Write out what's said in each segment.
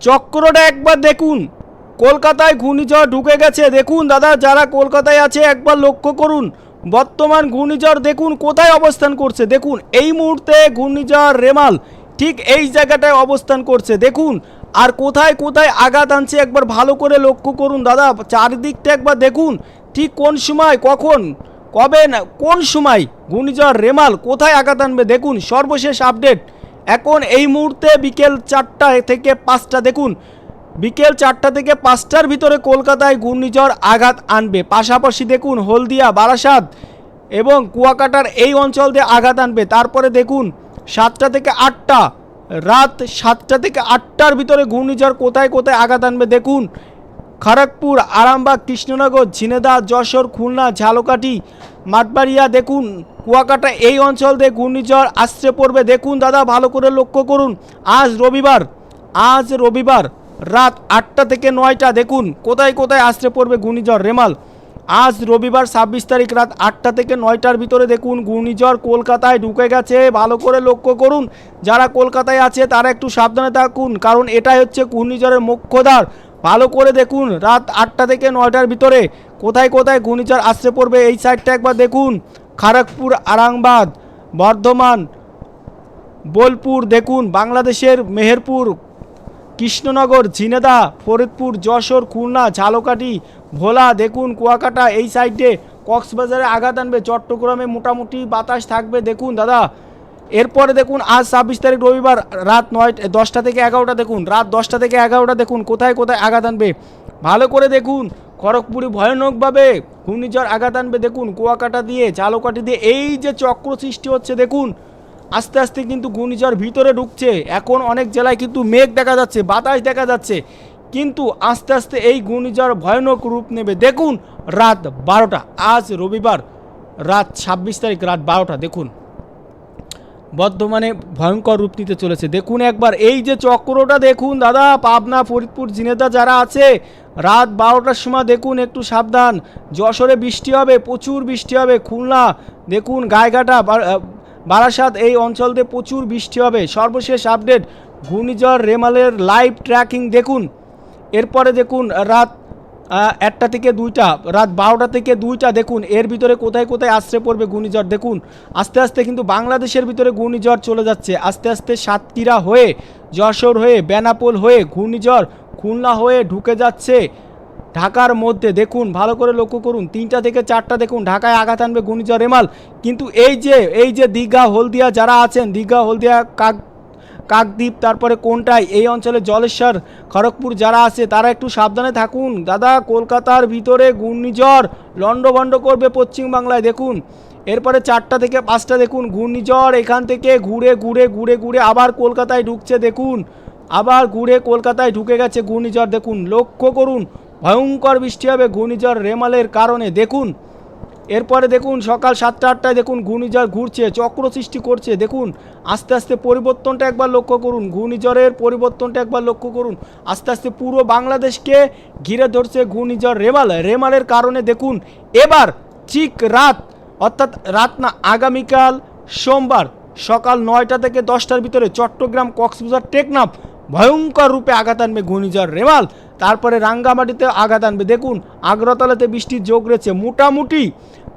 চক্রটা একবার দেখুন। কলকাতায় ঘূর্ণিঝড় ঢুকে গেছে। দেখুন দাদা, যারা কলকাতায় আছে, একবার লক্ষ্য করুন। বর্তমান ঘূর্ণিঝড় দেখুন কোথায় অবস্থান করছে। দেখুন, এই মুহূর্তে ঘূর্ণিঝড় রেমাল ঠিক এই জায়গাটায় অবস্থান করছে। দেখুন, আর কোথায় কোথায় আঘাত আনছে একবার ভালো করে লক্ষ্য করুন দাদা। চারিদিকটা একবার দেখুন, ঠিক কোন সময়, কখন, কবে না, কোন সময় ঘূর্ণিঝড় রেমাল কোথায় আঘাত আনবে? দেখুন, সর্বশেষ আপডেট এখন এই মুহূর্তে বিকেল চারটা থেকে পাঁচটা, দেখুন, বিকেল চারটা থেকে পাঁচটার ভিতরে কলকাতায় ঘূর্ণিঝড় আঘাত আনবে। পাশাপাশি দেখুন, হলদিয়া, বারাসাত এবং কুয়াকাটার এই অঞ্চল দিয়ে আঘাত আনবে। তারপরে দেখুন, সাতটা থেকে আটটা, রাত সাতটা থেকে আটটার ভিতরে ঘূর্ণিঝড় কোথায় কোথায় আঘাত আনবে দেখুন, খড়গপুর, আরামবাগ, কৃষ্ণনগর ঝিনেদা যশোর, খুলনা, ঝালকাঠি, মাঠবাড়িয়া, দেখুন কুয়াকাটা এই অঞ্চল দিয়ে ঘূর্ণিঝড় আসছে পড়বে। দেখুন দাদা, ভালো করে লক্ষ্য করুন। আজ রবিবার আজ রবিবার রাত আটটা থেকে নয়টা। দেখুন, কোথায় কোথায় আসছে পড়বে ঘূর্ণিঝড় রেমাল? আজ রবিবার ছাব্বিশ তারিখ রাত আটটা থেকে নয়টার ভিতরে দেখুন ঘূর্ণিঝড় কলকাতায় ঢুকে গেছে। ভালো করে লক্ষ্য করুন, যারা কলকাতায় আছে তারা একটু সাবধানে থাকুন, কারণ এটাই হচ্ছে ঘূর্ণিঝড়ের মুখ্যদ্বার ভালো করে দেখুন, রাত আটটা থেকে নয়টার ভিতরে কোথায় কোথায় ঘূর্ণিঝড় আসছে পড়বে এই সাইডটা একবার দেখুন। খড়গপুর আরামবাগ বর্ধমান, বোলপুর দেখুন, বাংলাদেশের মেহেরপুর, কৃষ্ণনগর ঝিনেদা ফরিদপুর, যশোর, খুলনা, ঝালকাঠি, ভোলা দেখুন, কুয়াকাটা, এই সাইডে কক্সবাজারে আঘাত আনবে, চট্টগ্রামে মোটামুটি বাতাস থাকবে, দেখুন দাদা। এরপরে দেখুন, আজ ছাব্বিশ তারিখ রবিবার, রাত নয় দশটা থেকে এগারোটা দেখুন, রাত দশটা থেকে এগারোটা দেখুন, কোথায় কোথায় আঘাত আনবে। ভালো করে দেখুন খড়গপুরে ভয়ানকভাবে ঘূর্ণিঝড় আঘাত আনবে দেখুন, কুয়াকাটা দিয়ে ঝালকাঠি দিয়ে, এই যে চক্র সৃষ্টি হচ্ছে দেখুন, আস্তে আস্তে কিন্তু ঘূর্ণিঝড় ভিতরে ঢুকছে। এখন অনেক জেলায় কিন্তু মেঘ দেখা যাচ্ছে, বাতাস দেখা যাচ্ছে, কিন্তু আস্তে আস্তে এই ঘূর্ণিঝড় ভয়ানক রূপ নেবে। দেখুন, রাত বারোটা, আজ রবিবার, রাত ছাব্বিশ তারিখ, রাত বারোটা, দেখুন। বর্ধমানে ভয়ঙ্কর রূপ নিতে চলেছে। দেখুন একবার, এই যে চক্রটা দেখুন, দাদা, পাবনা, ফরিদপুর জিনেদা যারা আছে রাত বারোটার সময় দেখুন একটু সাবধান। যশোরে বৃষ্টি হবে, প্রচুর বৃষ্টি হবে, খুলনা, দেখুন গায়েঘাটা বারাসাত, এই অঞ্চলতে প্রচুর বৃষ্টি হবে। সর্বশেষ আপডেট, ঘূর্ণিঝড়, রেমালের লাইভ ট্র্যাকিং দেখুন। এরপরে দেখুন রাত একটা থেকে দুইটা, রাত বারোটা থেকে দুইটা দেখুন। এর ভিতরে কোথায় কোথায় আশ্রয় পড়বে ঘূর্ণিঝড় দেখুন। আস্তে আস্তে কিন্তু বাংলাদেশের ভিতরে ঘূর্ণিঝড় চলে যাচ্ছে। আস্তে আস্তে সাতক্ষীরা হয়ে, যশোর হয়ে, বেনাপোল হয়ে ঘূর্ণিঝড় খুলনা হয়ে ঢুকে যাচ্ছে। ঢাকার মধ্যে দেখুন, ভালো করে লক্ষ্য করুন, তিনটা থেকে চারটা দেখুন, ঢাকায় আঘাত আনবে ঘূর্ণিঝড় রেমাল। কিন্তু এই যে এই যে দীঘা, হলদিয়া যারা আছেন, দীঘা, হলদিয়া, কাক, কাকদ্বীপ, তারপরে কোনটায় এই অঞ্চলে জলেশ্বর, খড়গপুর যারা আছে, তারা একটু সাবধানে থাকুন। দাদা, কলকাতার ভিতরে ঘূর্ণিঝড় লণ্ডভণ্ড করবে পশ্চিমবাংলায়, দেখুন। এরপরে চারটা থেকে পাঁচটা দেখুন, ঘূর্ণিঝড় এখান থেকে ঘুরে ঘুরে ঘুরে ঘুরে আবার কলকাতায় ঢুকছে, দেখুন। আবার ঘুরে কলকাতায় ঢুকে গেছে ঘূর্ণিঝড়। দেখুন, লক্ষ্য করুন, ভয়ঙ্কর বৃষ্টি হবে ঘূর্ণিঝড় রেমালের কারণে। দেখুন, এরপরে দেখুন, সকাল সাতটা আটটায় দেখুন ঘূর্ণিঝড় ঘুরছে, চক্র সৃষ্টি করছে। দেখুন, আস্তে আস্তে পরিবর্তনটা একবার লক্ষ্য করুন, ঘূর্ণিঝড়ের পরিবর্তনটা একবার লক্ষ্য করুন। আস্তে আস্তে পুরো বাংলাদেশকে ঘিরে ধরছে ঘূর্ণিঝড় রেমাল। রেমালের কারণে দেখুন, এবার ঠিক রাত, অর্থাৎ রাত না, আগামীকাল সোমবার সকাল নয়টা থেকে দশটার ভিতরে চট্টগ্রাম কক্সবাজার টেকনাফ ভয়ঙ্কর রূপে আঘাত আনবে ঘূর্ণিঝড় রেমাল। তারপরে রাঙ্গামাটিতে আঘাত আনবে। দেখুন, আগ্রতলাতে বৃষ্টির যোগ রয়েছে। মোটামুটি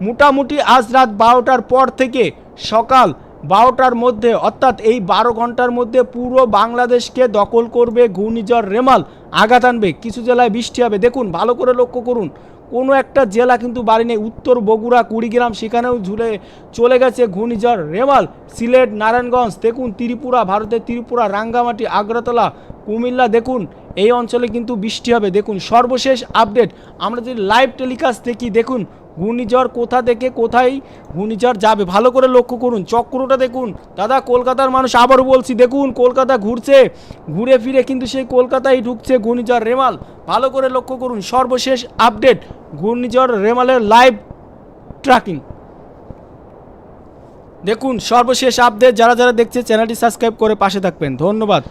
মোটামুটি আজ রাত বারোটার পর থেকে সকাল বারোটার মধ্যে, অর্থাৎ এই বারো ঘণ্টার মধ্যে পুরো বাংলাদেশকে দখল করবে ঘূর্ণিঝড় রেমাল। আঘাত আনবে, কিছু জেলায় বৃষ্টি হবে। দেখুন, ভালো করে লক্ষ্য করুন, কোনো একটা জেলা কিন্তু বাড়ি নেই। উত্তর বগুড়া, কুড়িগ্রাম, সেখানেও ঝুলে, চলে গেছে ঘূর্ণিঝড় রেমাল। সিলেট, নারায়ণগঞ্জ, দেখুন, ত্রিপুরা, ভারতের ত্রিপুরা, রাঙ্গামাটি, আগ্রাতলা, কুমিল্লা, দেখুন, এই অঞ্চলে কিন্তু বৃষ্টি হবে। দেখুন, সর্বশেষ আপডেট, আমরা যদি লাইভ টেলিকাস্ট দেখি, দেখুন ঘূর্ণিঝড় কোথা থেকে কোথায় ঘূর্ণিঝড় যাবে? ভালো করে লক্ষ্য করুন, চক্রটা দেখুন। দাদা, কলকাতার মানুষ আবারও বলছি, দেখুন, কলকাতা ঘুরছে। ঘুরে ফিরে কিন্তু সেই কলকাতায় ঢুকছে ঘূর্ণিঝড় রেমাল। ভালো করে লক্ষ্য করুন, সর্বশেষ আপডেট, ঘূর্ণিঝড় রেমালের লাইভ ট্র্যাকিং। দেখুন, সর্বশেষ আপডেট, যারা যারা দেখছে, চ্যানেলটি সাবস্ক্রাইব করে পাশে থাকবেন। ধন্যবাদ।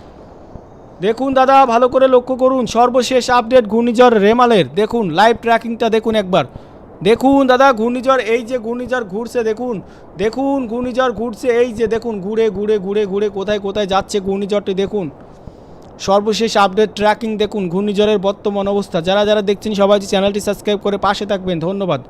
দেখুন, দাদা, ভালো করে লক্ষ্য করুন, সর্বশেষ আপডেট, ঘূর্ণিঝড় রেমালের। দেখুন, লাইভ ট্র্যাকিংটা দেখুন একবার। দেখুন দাদা, ঘূর্ণিঝড়, এই যে ঘূর্ণিঝড় ঘুরছে দেখুন দেখুন ঘূর্ণিঝড় ঘুরছে, এই যে দেখুন, ঘুরে ঘুরে ঘুরে ঘুরে কোথায় কোথায় যাচ্ছে ঘূর্ণিঝড়টি দেখুন। সর্বশেষ আপডেট ট্র্যাকিং দেখুন, ঘূর্ণিঝড়ের বর্তমান অবস্থা। যারা যারা দেখছেন সবাই চ্যানেলটি সাবস্ক্রাইব করে পাশে থাকবেন। ধন্যবাদ।